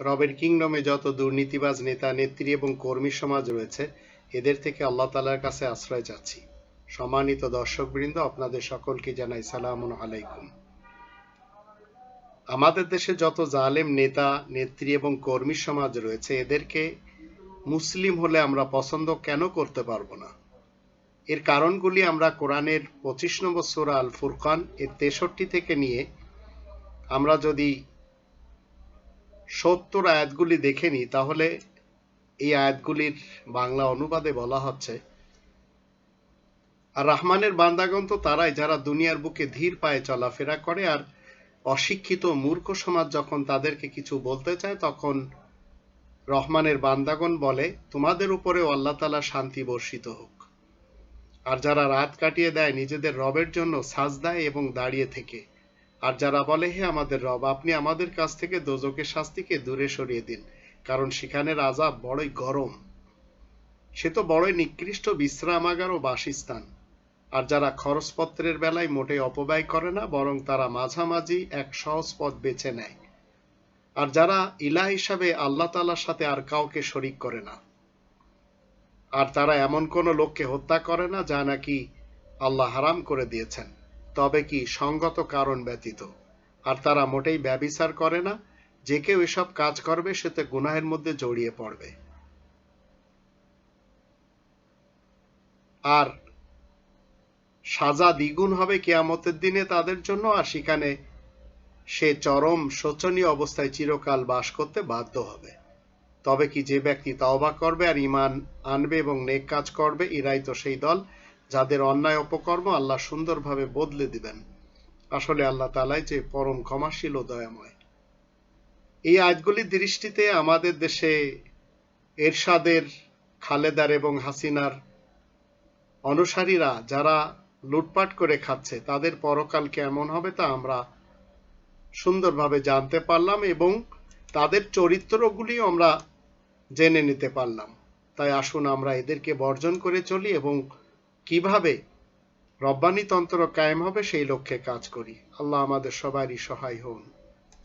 রবের কিংডমে যত দুর্নীতিবাজ নেতা, নেত্রী এবং কর্মী সমাজ রয়েছে, এদের থেকে আল্লাহ তালার কাছে আশ্রয় চাচ্ছি। সম্মানিত দর্শকবৃন্দ, আপনাদের সকলকে জানাই সালাম আলাইকুম। আমাদের দেশে যত জালেম নেতা, নেত্রী এবং কর্মী সমাজ রয়েছে, এদেরকে মুসলিম হলে আমরা পছন্দ কেন করতে পারব না? এর কারণগুলি আমরা কোরআনের পঁচিশ নম্বর সুরা আল ফুরকান এর তেষট্টি থেকে নিয়ে আমরা যদি সত্তর আয়াতগুলি দেখে নিই তাহলে এই আয়াতগুলির বাংলা অনুবাদে বলা হচ্ছে, আর রহমানের বান্দাগণ তো তারাই যারা দুনিয়ার বুকে ধীর পায়ে চলাফেরা করে আর অশিক্ষিত মূর্খ সমাজ যখন তাদেরকে কিছু বলতে চায়, তখন রহমানের বান্দাগণ বলে, তোমাদের উপরেও আল্লাহ তালা শান্তি বর্ষিত হোক। আর যারা রাত কাটিয়ে দেয়, নিজেদের রবের জন্য সাজদায় এবং দাঁড়িয়ে থেকে। আর যারা বলে, হে আমাদের রব, আপনি আমাদের কাছ থেকে দোজকের শাস্তিকে দূরে সরিয়ে দিন, কারণ সেখানের আজাব বড়ই গরম। সে তো বড়ই নিকৃষ্ট, বিশ্রামাগার ও বাসস্থান। আর যারা খরচপত্রের বেলায় মোটেই অপব্যয় করে না, বরং তারা মাঝামাঝি এক সহজ পথ বেছে নেয়। আর যারা ইলা হিসাবে আল্লাহ তালার সাথে আর কাউকে শরিক করে না। আর তারা এমন কোন লোককে হত্যা করে না, যা নাকি আল্লাহ হারাম করে দিয়েছেন। তবে কি সঙ্গত কারণ ব্যতীত। আর তারা মোটেই ব্যবিচার করে না, যে কেউ এসব কাজ করবে সে তো গুনাহের মধ্যে জড়িয়ে পড়বে। আর সাজা দ্বিগুণ হবে কেয়ামতের দিনে তাদের জন্য, আর সেখানে সে চরম শোচনীয় অবস্থায় চিরকাল বাস করতে বাধ্য হবে। তবে কি যে ব্যক্তি তওবা করবে আর ইমান আনবে এবং নেক কাজ করবে, এরাই তো সেই দল যাদের অন্যায় অপকর্ম আল্লাহ সুন্দরভাবে বদলে দিবেন। আসলে আল্লাহ তালাই যে পরম ক্ষমাশীল ও দয়াময়। এই আজগুলির দৃষ্টিতে আমাদের দেশে এরশাদের, খালেদার এবং হাসিনার অনুসারীরা যারা লুটপাট করে খাচ্ছে, তাদের পরকাল কেমন হবে তা আমরা সুন্দরভাবে জানতে পারলাম এবং তাদের চরিত্রগুলি আমরা জেনে নিতে পারলাম। তাই আসুন আমরা এদেরকে বর্জন করে চলি এবং কীভাবে রব্বানি তন্ত্র কায়েম হবে সেই লক্ষ্যে কাজ করি। আল্লাহ আমাদের সবারই সহায় হন।